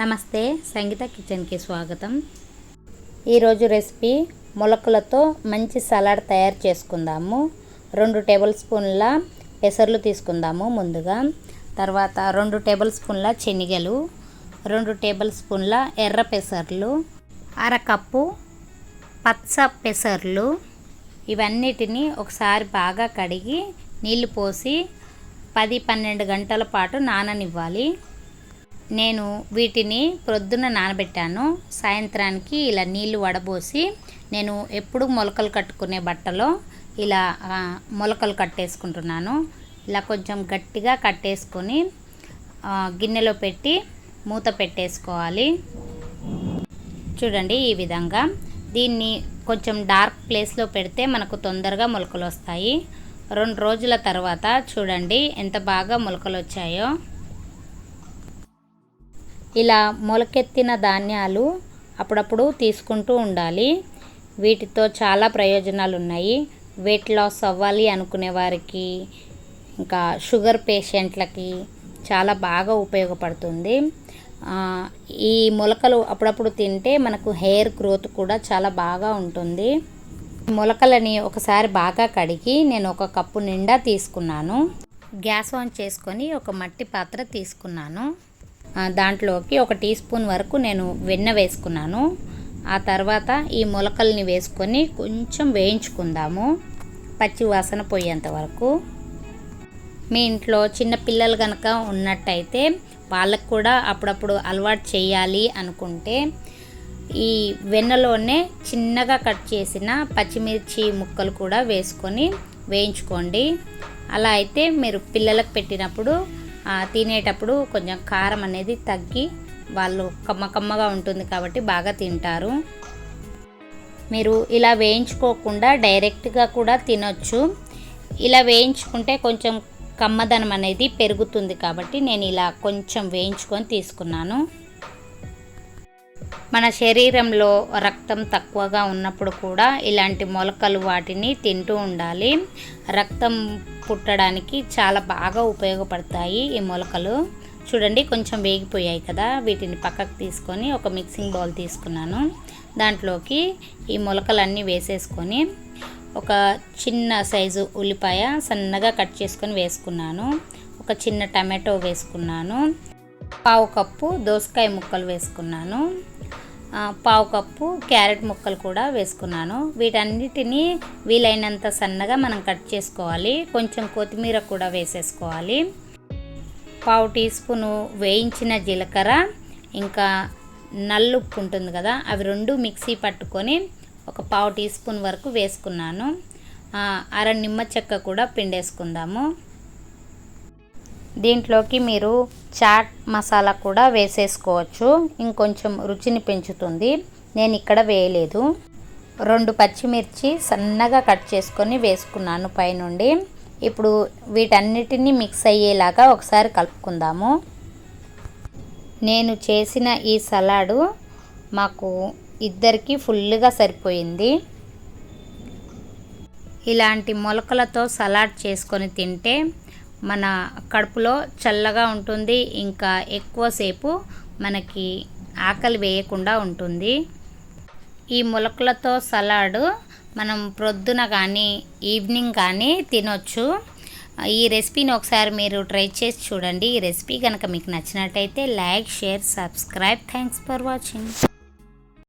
నమస్తే సంగీత కిచెన్కి స్వాగతం. ఈరోజు రెసిపీ మొలకలతో మంచి సలాడ్ తయారు చేసుకుందాము. రెండు టేబుల్ స్పూన్ల పెసర్లు తీసుకుందాము ముందుగా. తర్వాత రెండు టేబుల్ స్పూన్ల శనగలు రెండు టేబుల్ స్పూన్ల ఎర్ర పెసర్లు అరకప్పు పచ్చ పెసర్లు. ఇవన్నిటిని ఒకసారి బాగా కడిగి నీళ్ళు పోసి పది పన్నెండు గంటల పాటు నాననివ్వాలి. నేను వీటిని ప్రొద్దున నానబెట్టాను. సాయంత్రానికి ఇలా నీళ్ళు వడబోసి నేను ఎప్పుడు మొలకలు కట్టుకునే బట్టలో ఇలా మొలకలు కట్టేసుకుంటున్నాను. ఇలా కొంచెం గట్టిగా కట్టేసుకొని గిన్నెలో పెట్టి మూత పెట్టేసుకోవాలి. చూడండి ఈ విధంగా. దీన్ని కొంచెం డార్క్ ప్లేస్లో పెడితే మనకు తొందరగా మొలకలు వస్తాయి. రెండు రోజుల తర్వాత చూడండి ఎంత బాగా మొలకలు వచ్చాయో. ఇలా మొలకెత్తిన ధాన్యాలు అప్పుడప్పుడు తీసుకుంటూ ఉండాలి. వీటితో చాలా ప్రయోజనాలు ఉన్నాయి వెయిట్ లాస్ అవ్వాలి అనుకునే వారికి ఇంకా షుగర్ పేషెంట్లకి చాలా బాగా ఉపయోగపడుతుంది. ఈ మొలకలు అప్పుడప్పుడు తింటే మనకు హెయిర్ గ్రోత్ కూడా చాలా బాగా ఉంటుంది. మొలకలని ఒకసారి బాగా కడిగి నేను ఒక కప్పు నిండా తీసుకున్నాను. గ్యాస్ ఆన్ చేసుకొని ఒక మట్టి పాత్ర తీసుకున్నాను. దాంట్లోకి ఒక టీ స్పూన్ వరకు నేను వెన్న వేసుకున్నాను. ఆ తర్వాత ఈ మొలకల్ని వేసుకొని కొంచెం వేయించుకుందాము. పచ్చి వాసన పోయేంత వరకు. మీ ఇంట్లో చిన్న పిల్లలు కనుక ఉన్నట్టయితే వాళ్ళకు కూడా అప్పుడప్పుడు అలవాటు చేయాలి అనుకుంటే ఈ వెన్నలోనే చిన్నగా కట్ చేసిన పచ్చిమిర్చి ముక్కలు కూడా వేసుకొని వేయించుకోండి. అలా అయితే మీరు పిల్లలకు పెట్టినప్పుడు తినేటప్పుడు కొంచెం కారం అనేది తగ్గి వాళ్ళు కమ్మ కమ్మగా ఉంటుంది కాబట్టి బాగా తింటారు. మీరు ఇలా వేయించుకోకుండా డైరెక్ట్గా కూడా తినొచ్చు. ఇలా వేయించుకుంటే కొంచెం కమ్మదనం అనేది పెరుగుతుంది కాబట్టి నేను ఇలా కొంచెం వేయించుకొని తీసుకున్నాను. మన శరీరంలో రక్తం తక్కువగా ఉన్నప్పుడు కూడా ఇలాంటి మొలకలు వాటిని తింటూ ఉండాలి. రక్తం పుట్టడానికి చాలా బాగా ఉపయోగపడతాయి ఈ మొలకలు. చూడండి కొంచెం వేగిపోయాయి కదా. వీటిని పక్కకు తీసుకొని ఒక మిక్సింగ్ బౌల్ తీసుకున్నాను. దాంట్లోకి ఈ మొలకలన్నీ వేసేసుకొని ఒక చిన్న సైజు ఉల్లిపాయ సన్నగా కట్ చేసుకొని వేసుకున్నాను. ఒక చిన్న టమాటో వేసుకున్నాను. పావు కప్పు దోసకాయ ముక్కలు వేసుకున్నాను. పావు కప్పు క్యారెట్ ముక్కలు కూడా వేసుకున్నాను. వీటన్నిటిని వీలైనంత సన్నగా మనం కట్ చేసుకోవాలి. కొంచెం కొత్తిమీర కూడా వేసేసుకోవాలి. పావు టీ స్పూను వేయించిన జీలకర్ర ఇంకా నల్లుప్పు ఉంటుంది కదా అవి రెండు మిక్సీ పట్టుకొని ఒక పావు టీ స్పూన్ వరకు వేసుకున్నాను. అర నిమ్మ చెక్క కూడా పిండేసుకుందాము. దీంట్లోకి మీరు చాట్ మసాలా కూడా వేసేసుకోవచ్చు. ఇంకొంచెం రుచిని పెంచుతుంది. నేను ఇక్కడ వేయలేదు. రెండు పచ్చిమిర్చి సన్నగా కట్ చేసుకొని వేసుకున్నాను పైనుండి. ఇప్పుడు వీటన్నిటిని మిక్స్ అయ్యేలాగా ఒకసారి కలుపుకుందాము. నేను చేసిన ఈ సలాడు మాకు ఇద్దరికి ఫుల్గా సరిపోయింది. ఇలాంటి మొలకలతో సలాడ్ చేసుకొని తింటే మన కడుపులో చల్లగా ఉంటుంది. ఇంకా ఎక్కువసేపు మనకి ఆకలి వేయకుండా ఉంటుంది. ఈ మొలకలతో సలాడ్ మనం ప్రొద్దున కానీ ఈవినింగ్ కానీ తినొచ్చు. ఈ రెసిపీని ఒకసారి మీరు ట్రై చేసి చూడండి. ఈ రెసిపీ కనుక మీకు నచ్చినట్టయితే like share subscribe. Thanks for watching.